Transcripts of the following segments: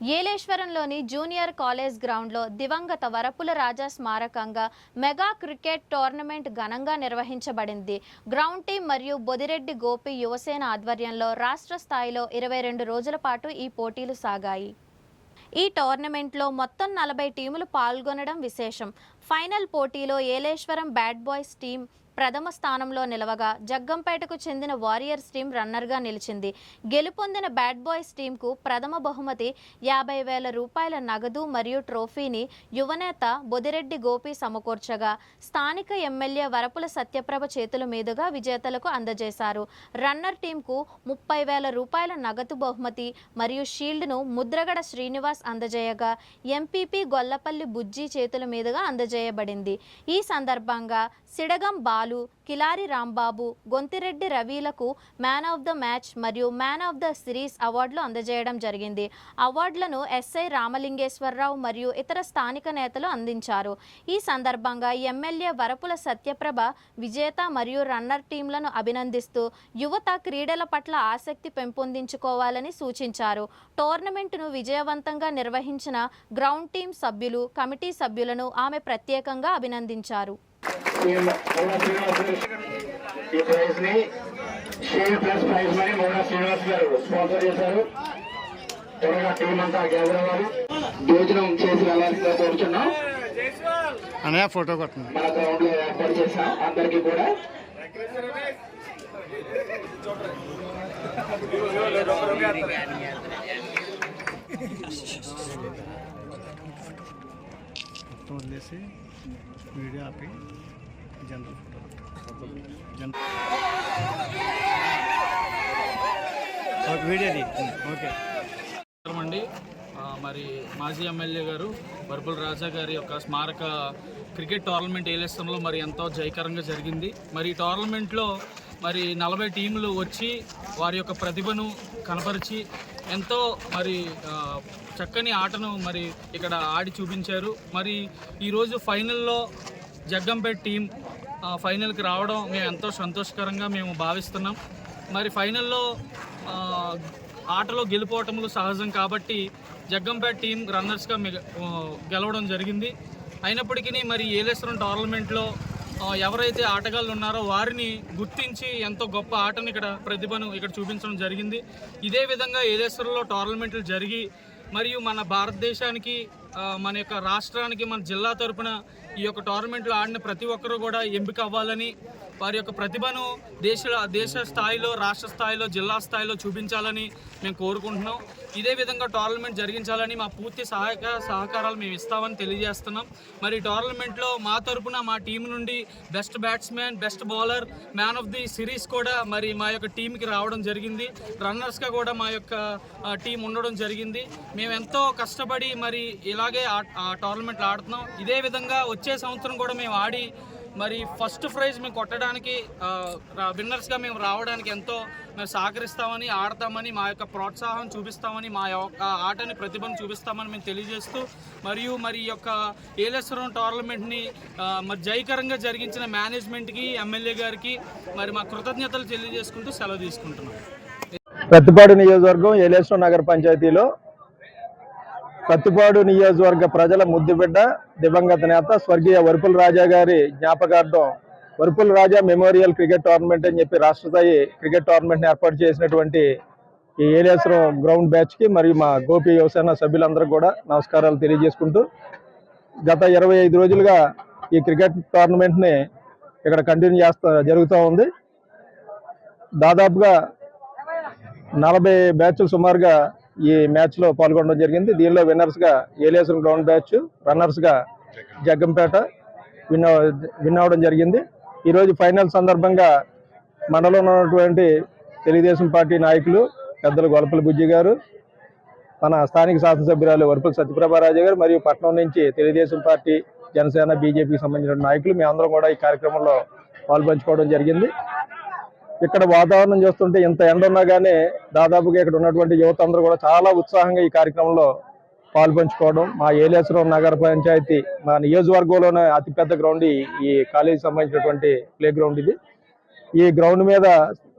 ఏలేశ్వరంలోని junior college గ్రౌండ్లో దివంగత వరపుల రాజా స్మారకంగా మెగా క్రికెట్ టోర్నమెంట్ ఘనంగా నిర్వహించబడింది. గ్రౌండ్ టీం మరియు బొదిరెడ్డి గోపి యువసేన ఆధ్వర్యంలో రాష్ట్ర స్థాయిలో ఇరవై రెండు రోజుల పాటు ఈ పోటీలు సాగాయి. ఈ టోర్నమెంట్లో మొత్తం నలభై టీములు పాల్గొనడం విశేషం. ఫైనల్ పోటీలో ఏలేశ్వరం బ్యాడ్ బాయ్స్ టీం ప్రథమ స్థానంలో నిలవగా జగ్గంపేటకు చెందిన వారియర్స్ టీం రన్నర్గా నిలిచింది. గెలుపొందిన బ్యాడ్ బాయ్స్ టీంకు ప్రథమ బహుమతి యాభై వేల రూపాయల నగదు మరియు ట్రోఫీని యువనేత బొదిరెడ్డి గోపి సమకూర్చగా. స్థానిక ఎమ్మెల్యే వరపుల సత్యప్రభ చేతుల మీదుగా విజేతలకు అందజేశారు. రన్నర్ టీంకు ముప్పై వేల రూపాయల నగదు బహుమతి మరియు షీల్డ్ను ముద్రగడ శ్రీనివాస్ అందజేయగా. ఎంపీపీ గొల్లపల్లి బుజ్జి చేతుల మీదుగా అందజేయబడింది. ఈ సందర్భంగా సిడగం బాలు కిలారి రాంబాబు గొంతిరెడ్డి రవిలకు మ్యాన్ ఆఫ్ ద మ్యాచ్ మరియు మ్యాన్ ఆఫ్ ద సిరీస్ అవార్డులు అందజేయడం జరిగింది. అవార్డులను ఎస్ఐ రామలింగేశ్వరరావు మరియు ఇతర స్థానిక నేతలు అందించారు. ఈ సందర్భంగా ఎమ్మెల్యే వరపుల సత్యప్రభ విజేత మరియు రన్నర్ టీంలను అభినందిస్తూ యువత క్రీడల పట్ల ఆసక్తి పెంపొందించుకోవాలని సూచించారు. టోర్నమెంటును విజయవంతంగా నిర్వహించిన గ్రౌండ్ టీం సభ్యులు కమిటీ సభ్యులను ఆమె ప్రత్యేకంగా అభినందించారు. ఈ ప్రైజ్ని share plus prize money Mouna Srinivas గారు స్పాన్సర్ చేశారు త్వరగా టీం అంతా గ్యాదర్ అవ్వాలి భోజనం చేసి వెళ్ళాల్సిందిగా కోరుచున్నాం. అన్నయ్య ఫోటో కొట్టండి. మన గ్రౌండ్లో ఏర్పాటు చేశాం. అందరికీ కూడా. మొత్తం వదిలేసి వీడియో ఆపి జనరల్ ఫోటో జనరల్ ఓకే వీడియోది ఓకే. నమస్కారం అండి మరి మాజీ ఎమ్మెల్యే గారు బర్బుల్ రాజా గారి యొక్క స్మారక క్రికెట్ టోర్నమెంట్ ఏలేస్తంలో మరి ఎంతో జయకరంగా జరిగింది. మరి ఈ టోర్నమెంట్లో మరి నలభై టీములు వచ్చి వారి యొక్క ప్రతిభను కనపరిచి ఎంతో మరి చక్కని ఆటను మరి ఇక్కడ ఆడి చూపించారు. మరి ఈరోజు ఫైనల్లో జగ్గంపేట టీం ఫైనల్కి రావడం మేము ఎంతో సంతోషకరంగా మేము భావిస్తున్నాం. మరి ఫైనల్లో ఆటలో గెలుపోవటములు సహజం కాబట్టి జగ్గంపేట టీం రన్నర్స్గా గెలవడం జరిగింది. అయినప్పటికీ మరి ఏలేశ్వరం టోర్నమెంట్లో ఎవరైతే ఆటగాళ్ళు ఉన్నారో వారిని గుర్తించి ఎంతో గొప్ప ఆటను ఇక్కడ ప్రతిభను ఇక్కడ చూపించడం జరిగింది. ఇదే విధంగా ఏదేశ్వరంలో టోర్నమెంట్లు జరిగి మరియు మన భారతదేశానికి మన యొక్క రాష్ట్రానికి మన జిల్లా తరపున ఈ యొక్క టోర్నమెంట్లో ఆడిన ప్రతి ఒక్కరూ కూడా ఎంపిక అవ్వాలని వారి యొక్క ప్రతిభను దేశ దేశ స్థాయిలో రాష్ట్ర స్థాయిలో జిల్లా స్థాయిలో చూపించాలని మేము కోరుకుంటున్నాం. ఇదే విధంగా టోర్నమెంట్ జరిగించాలని మా పూర్తి సహాయక సహకారాలు మేము ఇస్తామని తెలియజేస్తున్నాం. మరి టోర్నమెంట్లో మా తరపున మా టీం నుండి best batsmen best bowler man of the series కూడా మరి మా యొక్క టీంకి రావడం జరిగింది. రన్నర్స్గా కూడా మా యొక్క టీం ఉండడం జరిగింది. మేము ఎంతో కష్టపడి మరి ఇలాగే ఆ- ఆ టోర్నమెంట్లు ఆడుతున్నాం. ఇదే విధంగా వచ్చే సంవత్సరం కూడా మేము ఆడి మరి ఫస్ట్ ప్రైజ్ మేము కొట్టడానికి విన్నర్స్గా మేము రావడానికి ఎంతో మేము సహకరిస్తామని ఆడతామని మా యొక్క ప్రోత్సాహం చూపిస్తామని మా యొక్క ఆటని ప్రతిభను చూపిస్తామని మేము తెలియజేస్తూ మరియు మరి ఈ యొక్క ఏలేశ్వరం టోర్నమెంట్ని మరి జయకరంగా జరిగించిన మేనేజ్మెంట్కి ఎమ్మెల్యే గారికి మరి మా కృతజ్ఞతలు తెలియజేసుకుంటూ సెలవు తీసుకుంటున్నాం. ప్రతిపాడు నియోజకవర్గం ఏలేశ్వరం నగర పంచాయతీలో కత్తిపాడు నియోజకవర్గ ప్రజల ముద్దుబిడ్డ దివంగత నేత స్వర్గీయ వరుపుల రాజా గారి జ్ఞాపకార్థం Varupula Raja memorial cricket tournament అని చెప్పి రాష్ట్ర స్థాయి క్రికెట్ టోర్నమెంట్ ఏర్పాటు చేసినటువంటి ఈ ఏలేశ్వరం గ్రౌండ్ బ్యాచ్కి మరియు మా గోపి యువసేన సభ్యులందరూ కూడా నమస్కారాలు తెలియజేసుకుంటూ గత ఇరవై ఐదు రోజులుగా ఈ క్రికెట్ టోర్నమెంట్ని ఇక్కడ కంటిన్యూ చేస్తా జరుగుతూ ఉంది. దాదాపుగా నలభై బ్యాచ్లు సుమారుగా ఈ మ్యాచ్లో పాల్గొనడం జరిగింది. దీనిలో విన్నర్స్గా ఏలేశ్వరం గ్రౌండ్ బ్యాచ్ రన్నర్స్గా జగ్గంపేట విన్ విన్ అవడం జరిగింది. ఈ రోజు ఫైనల్ సందర్భంగా మండలంలో ఉన్నటువంటి తెలుగుదేశం పార్టీ నాయకులు పెద్దలు గొలపల బుజ్జి గారు మన స్థానిక శాసనసభ్యురాలు వరుపుల సత్యప్రభారాజు గారు మరియు పట్నం నుంచి తెలుగుదేశం పార్టీ జనసేన బీజేపీకి సంబంధించిన నాయకులు మేమందరం కూడా ఈ కార్యక్రమంలో పాల్పంచుకోవడం జరిగింది. ఇక్కడ వాతావరణం చూస్తుంటే ఇంత ఎండ ఉన్నా కానీ దాదాపుగా ఇక్కడ ఉన్నటువంటి యువత అందరూ కూడా చాలా ఉత్సాహంగా ఈ కార్యక్రమంలో పాల్పంచుకోవడం. మా ఏలేశ్వరం నగర పంచాయతీ మా నియోజకవర్గంలోనే అతిపెద్ద గ్రౌండ్ ఈ- కాలేజీ సంబంధించినటువంటి ప్లే గ్రౌండ్ ఇది. ఈ గ్రౌండ్ మీద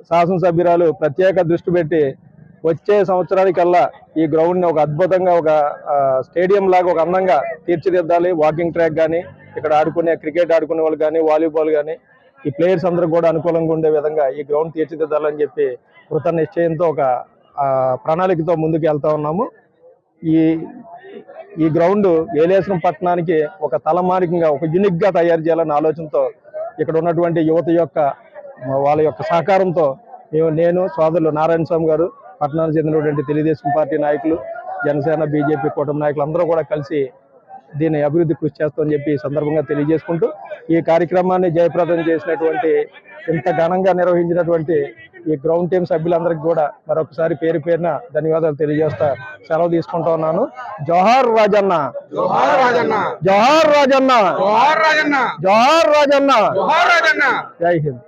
శాసనసభ్యురాలు ప్రత్యేక దృష్టి పెట్టి వచ్చే సంవత్సరానికల్లా ఈ గ్రౌండ్ని ఒక అద్భుతంగా ఒక స్టేడియం లాగా ఒక అందంగా తీర్చిదిద్దాలి. వాకింగ్ ట్రాక్ కానీ ఇక్కడ ఆడుకునే క్రికెట్ ఆడుకునే వాళ్ళు కానీ వాలీబాల్ కానీ ఈ ప్లేయర్స్ అందరూ కూడా అనుకూలంగా ఉండే విధంగా ఈ గ్రౌండ్ తీర్చిదిద్దాలని చెప్పి కృత నిశ్చయంతో ఒక ప్రణాళికతో ముందుకు వెళ్తా ఉన్నాము. ఈ ఈ గ్రౌండ్ ఏలేశ్వరం పట్టణానికి ఒక తలమానికంగా ఒక యూనిక్గా తయారు చేయాలన్న ఆలోచనతో ఇక్కడ ఉన్నటువంటి యువత యొక్క వాళ్ళ యొక్క సహకారంతో మేము నేను సోదరులు నారాయణ స్వామి గారు పట్టణానికి చెందినటువంటి తెలుగుదేశం పార్టీ నాయకులు జనసేన బీజేపీ కూటమి నాయకులు అందరూ కూడా కలిసి దీన్ని అభివృద్ధి కృషి చేస్తామని చెప్పి ఈ సందర్భంగా తెలియజేసుకుంటూ ఈ కార్యక్రమాన్ని జయప్రదం చేసినటువంటి ఇంత ఘనంగా నిర్వహించినటువంటి ఈ గ్రౌండ్ టీం సభ్యులందరికీ కూడా మరొకసారి పేరు పేరున ధన్యవాదాలు తెలియజేస్తా సెలవు తీసుకుంటా ఉన్నాను. జోహార్ రాజన్న. జోహార్ రాజన్న. జోహార్ రాజన్న. జోహార్ రాజన్న. జోహార్ రాజన్న. జై హింద్.